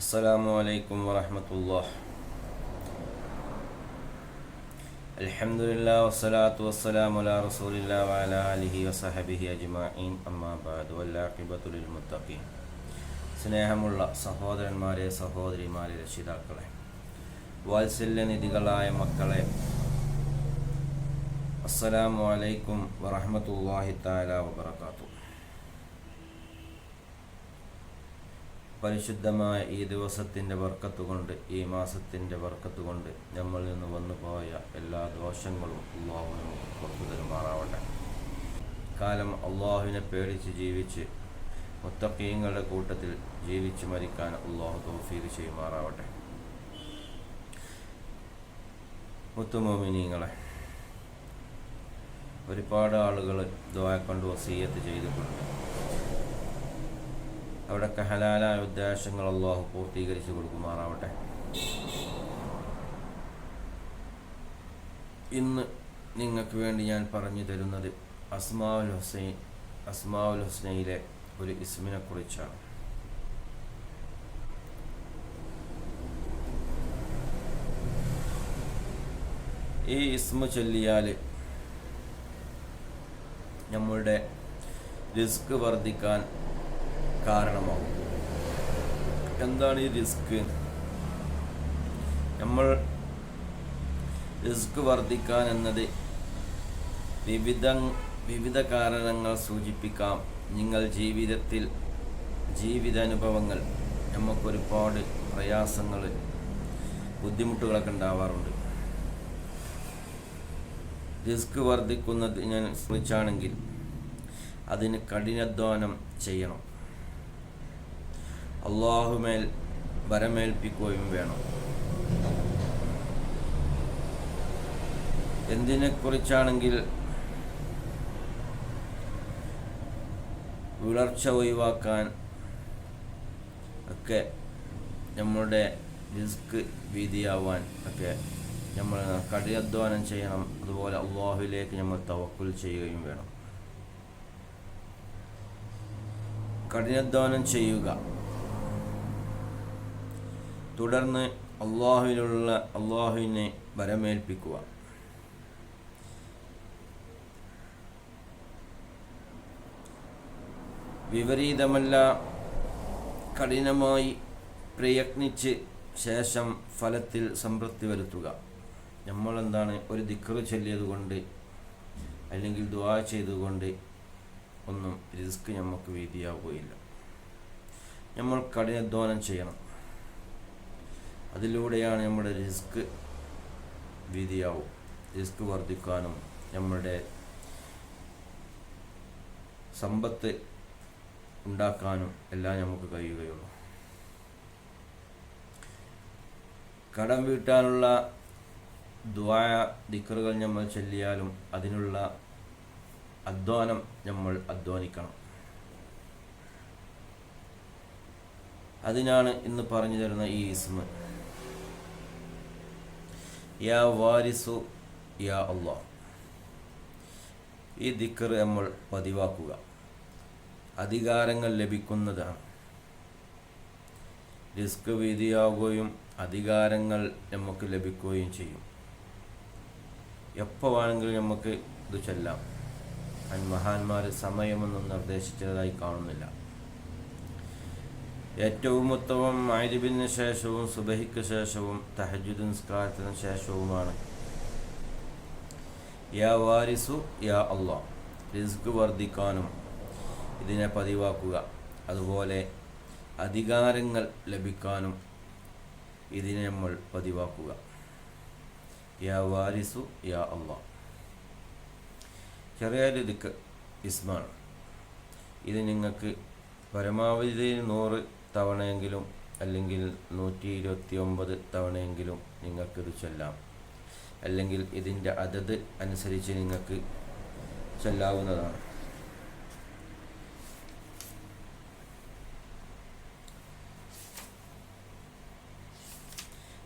السلام عليكم ورحمة الله الحمد لله والصلاة والسلام على رسول الله وعلى آله وصحبه أجمعين أما بعد والعاقبة للمتقين സ്നേഹമുള്ള സഹോദരന്മാരെ സഹോദരിമാരെ രക്ഷിതാക്കളെ വാത്സല്യനിധികളായ മക്കളെ അസ്സലാമു അലൈക്കും വറഹമത്തല്ലാഹി താല വബർക്കാത്തു പരിശുദ്ധമായ ഈ ദിവസത്തിന്റെ വർക്കത്തുകൊണ്ട് ഈ മാസത്തിന്റെ വർക്കത്തുകൊണ്ട് നമ്മളിൽ നിന്ന് വന്നു പോയ എല്ലാ ദോഷങ്ങളും അള്ളാഹുവിനും പുറത്തു തരുമാറാവട്ടെ. കാലം അള്ളാഹുവിനെ പേടിച്ച് ജീവിച്ച് മുത്തക്കീങ്ങളുടെ കൂട്ടത്തിൽ ജീവിച്ച് മരിക്കാൻ അള്ളാഹു തൗഫീഖ് ചെയ്യുമാറാവട്ടെ. മുത്തുമോമിനീങ്ങളെ ഒരുപാട് ആളുകൾ ദ്വായ കൊണ്ട് വസീയത്ത് ചെയ്തിട്ടുണ്ട്. അവിടെയൊക്കെ ഹലാലായ ഉദ്ദേശങ്ങൾ അള്ളാഹു പൂർത്തീകരിച്ച് കൊടുക്കുമാറാവട്ടെ. ഇന്ന് നിങ്ങൾക്ക് വേണ്ടി ഞാൻ പറഞ്ഞു തരുന്നത് അസ്മാവുൽ ഹുസൈൻ അസ്മാവുൽ ഹുസ്നയിലെ ഒരു ഇസ്മിനെ കുറിച്ചാണ്. ഈ ഇസ്മ ചൊല്ലിയാൽ നമ്മളുടെ റിസ്ക് വർദ്ധിക്കാൻ കാരണമാകും എന്താണ് ഈ റിസ്ക് നമ്മൾ റിസ്ക് വർദ്ധിക്കാൻ എന്നത് വിവിധ വിവിധ കാരണങ്ങൾ സൂചിപ്പിക്കാം. നിങ്ങൾ ജീവിതത്തിൽ ജീവിതാനുഭവങ്ങൾ നമുക്കൊരുപാട് പ്രയാസങ്ങൾ ബുദ്ധിമുട്ടുകളൊക്കെ ഉണ്ടാവാറുണ്ട്. റിസ്ക് വർദ്ധിക്കുന്നതിനനുസരിച്ചാണെങ്കിൽ അതിന് കഠിനാധ്വാനം ചെയ്യണം. അള്ളാഹുമേൽ വരമേൽപ്പിക്കുകയും വേണം. എന്തിനെക്കുറിച്ചാണെങ്കിൽ വിളർച്ച ഒഴിവാക്കാൻ ഒക്കെ നമ്മളുടെ റിസ്ക് വീതിയാവാൻ ഒക്കെ നമ്മൾ കഠിനാധ്വാനം ചെയ്യണം. അതുപോലെ അള്ളാഹുലേക്ക് നമ്മൾ തവക്കുൽ ചെയ്യുകയും വേണം. കഠിനാധ്വാനം ചെയ്യുക. തുടർന്ന് അള്ളാഹുവിലുള്ള അള്ളാഹുവിനെ വരമേൽപ്പിക്കുക. വിപരീതമല്ല കഠിനമായി പ്രയത്നിച്ച് ശേഷം ഫലത്തിൽ സംതൃപ്തി വരുത്തുക. നമ്മളെന്താണ് ഒരു ദിക്കറ് ചൊല്ലിയതുകൊണ്ട് അല്ലെങ്കിൽ ദ്വാ ചെയ്തുകൊണ്ട് ഒന്നും റിസ്ക് നമുക്ക് വീതിയാവുകയില്ല. നമ്മൾ കഠിനാധ്വാനം ചെയ്യണം. അതിലൂടെയാണ് നമ്മുടെ റിസ്ക് വീതിയാവും റിസ്ക് വർദ്ധിക്കാനും നമ്മുടെ സമ്പത്ത് ഉണ്ടാക്കാനും എല്ലാം നമുക്ക് കഴിയുകയുള്ളൂ. കടം വീട്ടാനുള്ള ദ്വായ ദിക്കറുകൾ നമ്മൾ ചൊല്ലിയാലും അതിനുള്ള അധ്വാനം നമ്മൾ അധ്വാനിക്കണം. അതിനാണ് ഇന്ന് പറഞ്ഞു തരുന്ന ഈ ഇസ്മ. യാ വാരിസു യാ അള്ളാ. ഈ ദിക്കർ നമ്മൾ പതിവാക്കുക. അധികാരങ്ങൾ ലഭിക്കുന്നതാണ്. റിസ്ക് വീതിയാവുകയും അധികാരങ്ങൾ നമുക്ക് ലഭിക്കുകയും ചെയ്യും. എപ്പോൾ വേണമെങ്കിലും നമുക്ക് ഇത് ചെല്ലാം. മഹാന്മാർ സമയമൊന്നും നിർദ്ദേശിച്ചതായി കാണുന്നില്ല. ഏറ്റവും ഉത്തമം ആയിരബിന് ശേഷവും സുബഹിക്ക് ശേഷവും തഹജുദ് നിസ്കാരത്തിന് ശേഷവുമാണ്. യാ വാരിസു യാ അള്ളാ. റിസ്ക് വർദ്ധിക്കാനും ഇതിനെ പതിവാക്കുക. അതുപോലെ അധികാരങ്ങൾ ലഭിക്കാനും ഇതിനെ നമ്മൾ പതിവാക്കുക. യാ വാരിസു യാ അള്ളാ. ചെറിയൊരു ദിക്ക് ഇസ്മാണ്. ഇത് നിങ്ങൾക്ക് പരമാവധി നൂറ് തവണയെങ്കിലും അല്ലെങ്കിൽ നൂറ്റി ഇരുപത്തി ഒമ്പത് തവണയെങ്കിലും നിങ്ങൾക്കിത് ചൊല്ലാം. അല്ലെങ്കിൽ ഇതിന്റെ അതത് അനുസരിച്ച് നിങ്ങൾക്ക് ചൊല്ലാവുന്നതാണ്.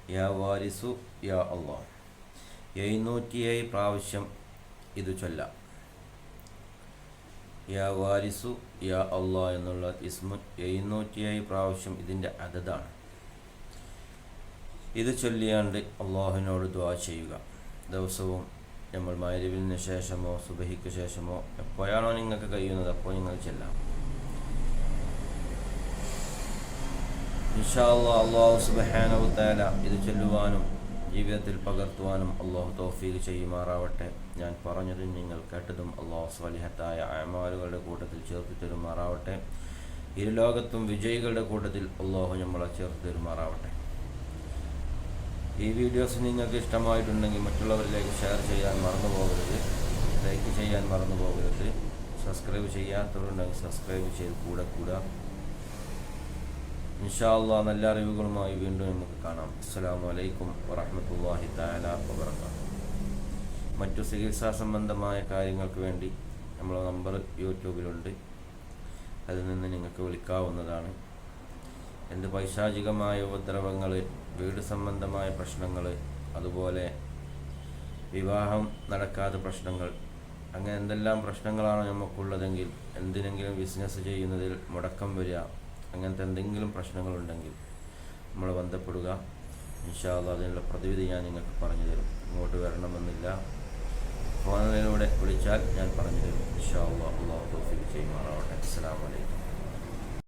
യാ വാരിസു യാ അള്ളാഹ്. എഴുന്നൂറ്റിയേഴ് പ്രാവശ്യം ഇത് ചൊല്ലാം. യാ വാരിസു യാ അള്ളാ എന്നുള്ള ഇസ്മു എഴുന്നൂറ്റിയായി പ്രാവശ്യം ഇതിന്റെ അതതാണ്. ഇത് ചൊല്ലിയാണ്ട് അള്ളാഹുവിനോട് ദ്വാ ചെയ്യുക. ദിവസവും നമ്മൾ മൈരവിന് ശേഷമോ സുബഹിക്ക് ശേഷമോ എപ്പോഴാണോ നിങ്ങൾക്ക് കഴിയുന്നത് അപ്പോൾ നിങ്ങൾ ചെല്ലാം. ഇൻഷാ അള്ളാഹു സുബഹാനവു താല ഇത് ചൊല്ലുവാനും ജീവിതത്തിൽ പകർത്തുവാനും അള്ളാഹു തൗഫീഖ് ചെയ്യുമാറാവട്ടെ. ഞാൻ പറഞ്ഞതും നിങ്ങൾ കേട്ടതും അള്ളാഹു സ്വലിഹത്തായ അമാലുകളുടെ കൂട്ടത്തിൽ ചേർത്ത് തരുമാറാവട്ടെ. ഇരുലോകത്തും വിജയികളുടെ കൂട്ടത്തിൽ അള്ളാഹു നമ്മളെ ചേർത്ത് തരുമാറാവട്ടെ. ഈ വീഡിയോസ് നിങ്ങൾക്ക് ഇഷ്ടമായിട്ടുണ്ടെങ്കിൽ മറ്റുള്ളവരിലേക്ക് ഷെയർ ചെയ്യാൻ മറന്നു പോകരുത് ലൈക്ക് ചെയ്യാൻ മറന്നു പോകരുത് സബ്സ്ക്രൈബ് ചെയ്യാത്തവരുണ്ടെങ്കിൽ സബ്സ്ക്രൈബ് ചെയ്ത് കൂടെ കൂടുക. ഇൻഷാല്ലാ നല്ല അറിവുകളുമായി വീണ്ടും നമുക്ക് കാണാം. അസ്സാം വലൈക്കും വറഹമത്തല്ലാഹി തആല വബറകാതുഹു. മറ്റു ചികിത്സാ സംബന്ധമായ കാര്യങ്ങൾക്ക് വേണ്ടി നമ്മളെ നമ്പർ യൂട്യൂബിലുണ്ട്. അതിൽ നിന്ന് നിങ്ങൾക്ക് വിളിക്കാവുന്നതാണ്. എന്ത് പൈശാചികമായ ഉപദ്രവങ്ങൾ വീട് സംബന്ധമായ പ്രശ്നങ്ങൾ അതുപോലെ വിവാഹം നടക്കാത്ത പ്രശ്നങ്ങൾ അങ്ങനെ എന്തെല്ലാം പ്രശ്നങ്ങളാണ് നമുക്കുള്ളതെങ്കിൽ എന്തിനെങ്കിലും ബിസിനസ് ചെയ്യുന്നതിൽ മുടക്കം വരിക അങ്ങനത്തെ എന്തെങ്കിലും പ്രശ്നങ്ങളുണ്ടെങ്കിൽ നമ്മൾ ബന്ധപ്പെടുക. ഇൻഷാല്ല അതിനുള്ള പ്രതിവിധി ഞാൻ നിങ്ങൾക്ക് പറഞ്ഞു തരും ഇങ്ങോട്ട് വരണമെന്നില്ല. ഫോണിലൂടെ വിളിച്ചാൽ ഞാൻ പറഞ്ഞു തരും ഇൻഷാല്ല അള്ളാഹ് തൗഫീഖ് ചെയ്യുമാറാവട്ടെ. അസ്സാം അലൈക്കും.